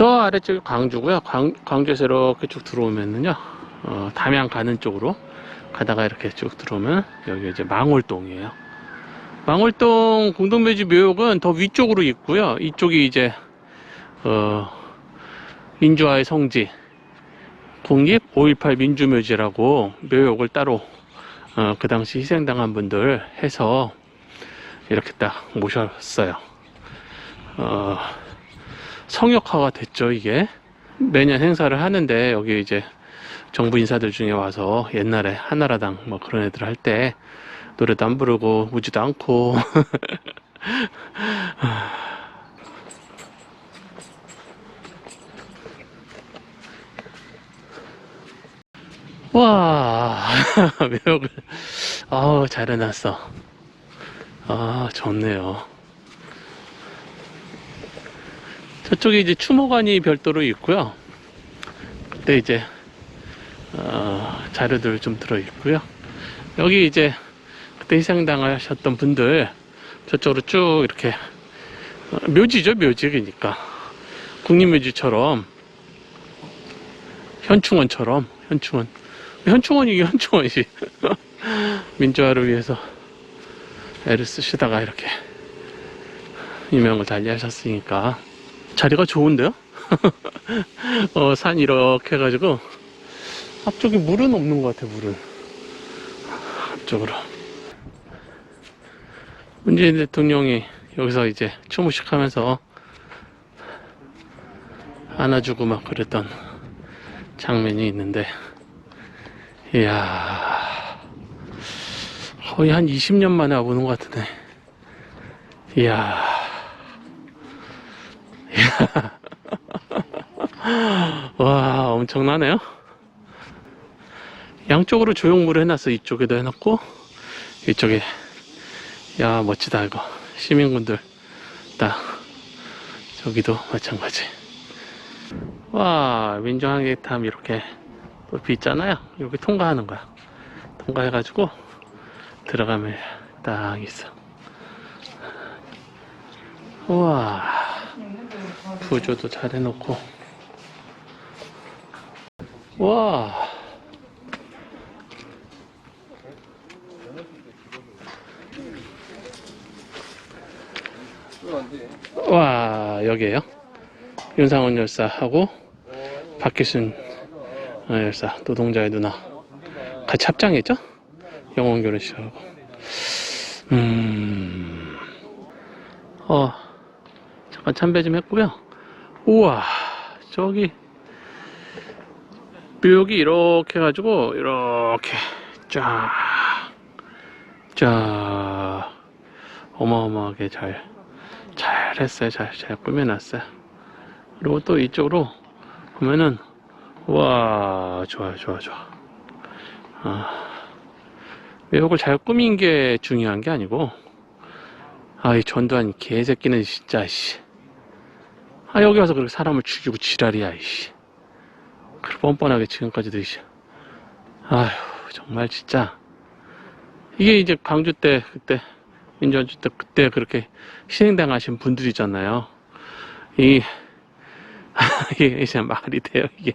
저 아래쪽이 광주고요. 광, 광주에서 이렇게 쭉 들어오면은요, 어, 담양 가는 쪽으로 가다가 이렇게 쭉 들어오면 여기 이제 망월동이에요. 망월동 공동묘지 묘역은 더 위쪽으로 있고요. 이쪽이 이제 어, 민주화의 성지 국립 5.18 민주묘지라고 묘역을 따로 어, 그 당시 희생당한 분들 해서 이렇게 딱 모셨어요. 어, 성역화가 됐죠, 이게. 매년 행사를 하는데, 여기 이제 정부 인사들 중에 와서 옛날에 한나라당 뭐 그런 애들 할 때 노래도 안 부르고 우지도 않고. 와, 매력을, 아우, 잘 해놨어. 아, 좋네요. 저쪽에 이제 추모관이 별도로 있고요. 그때 이제 어, 자료들 좀 들어 있고요. 여기 이제 그때 희생당하셨던 분들 저쪽으로 쭉 이렇게 어, 묘지죠 묘지 그러니까 국립묘지처럼 현충원처럼 현충원 현충원이긴 현충원이지 민주화를 위해서 애를 쓰시다가 이렇게 유명을 달리하셨으니까 자리가 좋은데요? 어, 산 이렇게 해가지고 앞쪽에 물은 없는 것 같아 물은. 앞쪽으로. 문재인 대통령이 여기서 이제 추모식 하면서 안아주고 막 그랬던 장면이 있는데 이야 거의 한 20년 만에 와보는 것 같은데 이야 와 엄청나네요. 양쪽으로 조형물을 해놨어. 이쪽에도 해놨고 이쪽에. 야 멋지다 이거. 시민군들. 딱 저기도 마찬가지. 와 민주항해탐 이렇게 높이 있잖아요. 여기 통과하는 거야. 통과해 가지고 들어가면 딱 있어. 우와 구조도 잘 해놓고 와 와, 여기에요. 윤상원 열사하고 박기순 어, 열사, 노동자의 누나. 같이 합장했죠? 영원 결혼식하고. 음, 어, 참배 좀 했고요. 우와, 저기, 묘역이 이렇게 해가지고, 이렇게, 쫙, 쫙, 어마어마하게 잘, 잘 했어요. 잘, 잘 꾸며놨어요. 그리고 또 이쪽으로 보면은, 와, 좋아요, 좋아, 좋아. 아, 묘역을 잘 꾸민 게 중요한 게 아니고, 아, 이 전두환 개새끼는 진짜, 씨. 아, 여기 와서 그렇게 사람을 죽이고 지랄이야, 이씨. 그렇게 뻔뻔하게 지금까지도, 이씨. 아휴, 정말 진짜. 이게 이제 광주 때, 그때, 민주화주 때, 그때 그렇게 희생당하신 분들이잖아요. 이, 이게 이제 말이 돼요, 이게.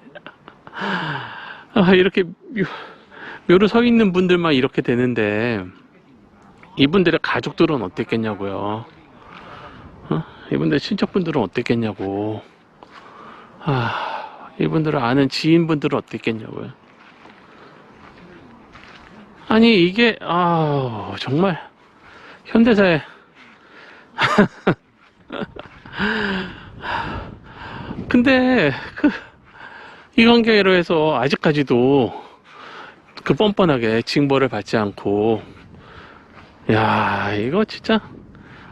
아, 이렇게 묘, 묘로 서 있는 분들만 이렇게 되는데, 이분들의 가족들은 어땠겠냐고요. 어? 이분들 친척분들은 어땠겠냐고. 아, 이분들을 아는 지인분들은 어땠겠냐고요. 아니, 이게, 아 정말, 현대사에, 근데, 그, 이 관계로 해서 아직까지도 그 뻔뻔하게 징벌을 받지 않고, 야, 이거 진짜,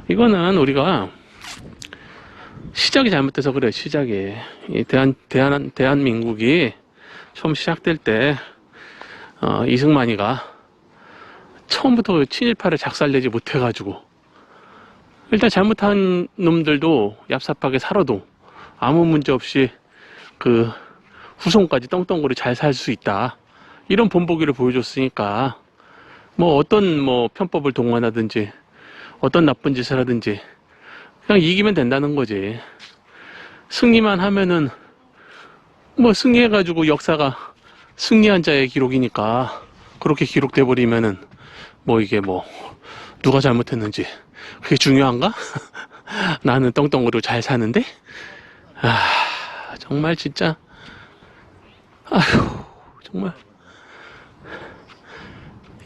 이거는 우리가 시작이 잘못돼서 그래, 시작이. 이 대한, 대한, 대한민국이 처음 시작될 때, 어, 이승만이가 처음부터 그 친일파를 작살내지 못해가지고, 일단 잘못한 놈들도 얍삽하게 살아도 아무 문제 없이 그 후손까지 떵떵거리 잘 살 수 있다. 이런 본보기를 보여줬으니까, 뭐 어떤 뭐 편법을 동원하든지 어떤 나쁜 짓을 하든지 그냥 이기면 된다는 거지. 승리만 하면은 뭐 승리해가지고 역사가 승리한 자의 기록이니까 그렇게 기록돼 버리면은 뭐 이게 뭐 누가 잘못했는지 그게 중요한가? 나는 떵떵으로 잘 사는데 아 정말 진짜 아휴 정말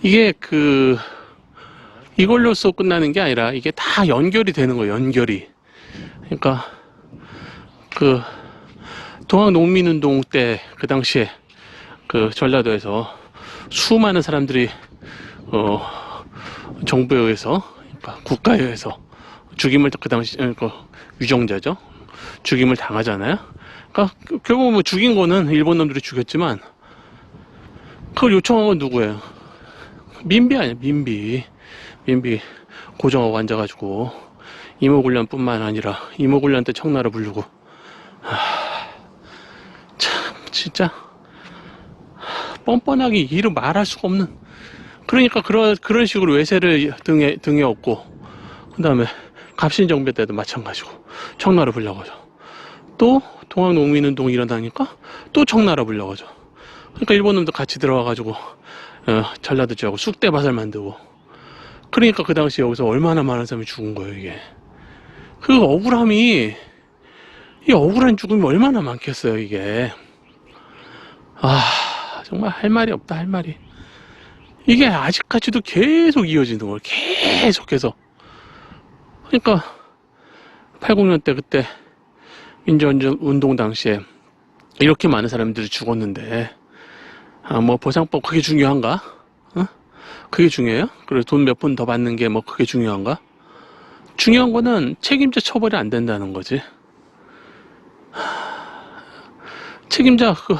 이게 그 이걸로써 끝나는 게 아니라 이게 다 연결이 되는 거예요 연결이 그러니까 그 동학 농민운동 때 그 당시에 그 전라도에서 수많은 사람들이 어 정부에 의해서 그러니까 국가에 의해서 죽임을 그 당시 어, 그 유정자죠 죽임을 당하잖아요. 그러니까 그- 결국 뭐 죽인 거는 일본 놈들이 죽였지만 그걸 요청한 건 누구예요? 민비 아니야 민비 민비 고정하고 앉아가지고 이모군련뿐만 아니라 이모군련 때 청나라 부르고. 참 진짜. 뻔뻔하게 이루 말할 수가 없는. 그러니까 그런 그런 식으로 외세를 등에 등에 업고 그 다음에 갑신정배 때도 마찬가지고 청나라 불려가죠. 또 동학농민운동 일어나니까 또 청나라 불려가죠. 그러니까 일본 놈도 같이 들어와가지고 어, 전라도 지하고 쑥대밭을 만들고 그러니까 그 당시 여기서 얼마나 많은 사람이 죽은 거예요 이게. 그 억울함이 이 억울한 죽음이 얼마나 많겠어요 이게. 아 정말 할 말이 없다 할 말이. 이게 아직까지도 계속 이어지는 거예요 계속해서. 그러니까 80년 대 그때 민주운동 당시에 이렇게 많은 사람들이 죽었는데 아 뭐 보상법 그게 중요한가? 어? 그게 중요해요? 그리고 돈몇 푼 더 받는 게 뭐 그게 중요한가? 중요한 거는 책임자 처벌이 안 된다는 거지. 하, 책임자 그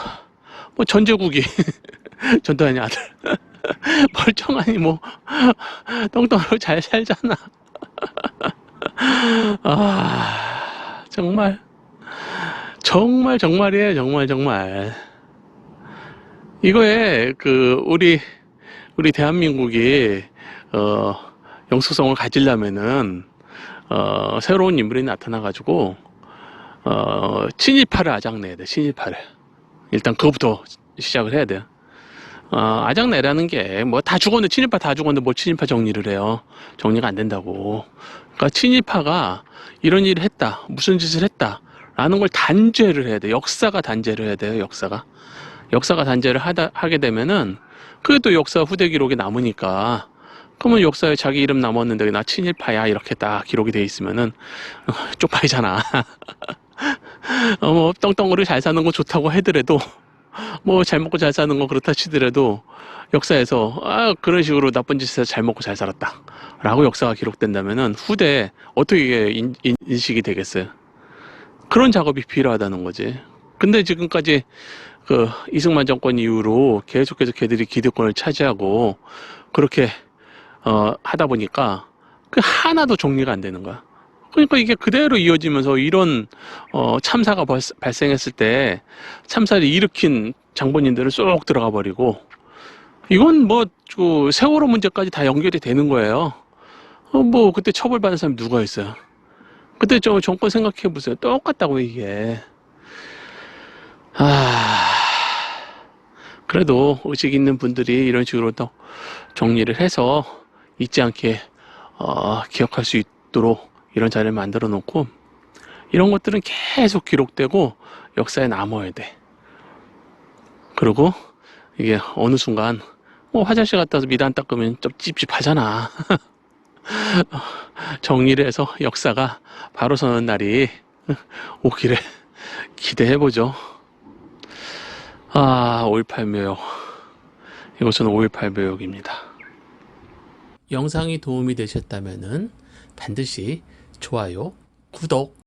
뭐 전제국이 전두환이 아들 멀쩡하니 뭐 똥똥으로 잘 살잖아. 아 정말 정말 정말이에요 정말 정말 이거에 그 우리 우리 대한민국이 어 영수성을 가지려면은 어 새로운 인물이 나타나 가지고 어 친일파를 아작내야 돼 친일파를. 일단 그거부터 시작을 해야 돼요. 어, 아작내라는 게 뭐 다 죽었는데 친일파 다 죽었는데 뭘 친일파 정리를 해요? 정리가 안 된다고. 그러니까 친일파가 이런 일을 했다 무슨 짓을 했다 라는 걸 단죄를 해야 돼. 역사가 단죄를 해야 돼요 역사가. 역사가 단죄를 하다, 하게 되면은 그게 또 역사 후대 기록에 남으니까. 그러면 역사에 자기 이름 남았는데 나 친일파야 이렇게 딱 기록이 돼 있으면은 어, 쪽팔리잖아. 어, 뭐 떵떵으로 잘 사는 거 좋다고 하더라도 뭐 잘 먹고 잘 사는 거 그렇다 치더라도 역사에서 아 그런 식으로 나쁜 짓을 해서 잘 먹고 잘 살았다. 라고 역사가 기록된다면은 후대에 어떻게 인, 인- 인식이 되겠어요? 그런 작업이 필요하다는 거지. 근데 지금까지 그 이승만 정권 이후로 계속해서 걔들이 기득권을 차지하고 그렇게 어 하다 보니까 그 하나도 정리가 안 되는 거야. 그러니까 이게 그대로 이어지면서 이런 어 참사가 벌- 발생했을 때 참사를 일으킨 장본인들은 쏙 들어가 버리고 이건 뭐 그 세월호 문제까지 다 연결이 되는 거예요. 어 뭐 그때 처벌받은 사람이 누가 있어요? 그때 저 정권 생각해 보세요. 똑같다고 이게. 아, 그래도 의식 있는 분들이 이런 식으로 또 정리를 해서 잊지 않게 어, 기억할 수 있도록 이런 자리를 만들어 놓고 이런 것들은 계속 기록되고 역사에 남아야 돼. 그리고 이게 어느 순간 뭐 화장실 갔다 와서 미단 닦으면 좀 찝찝하잖아. 정리를 해서 역사가 바로 서는 날이 오기를 기대해보죠. 아, 5.18 묘역. 이것은 5.18 묘역입니다. 영상이 도움이 되셨다면 반드시 좋아요, 구독,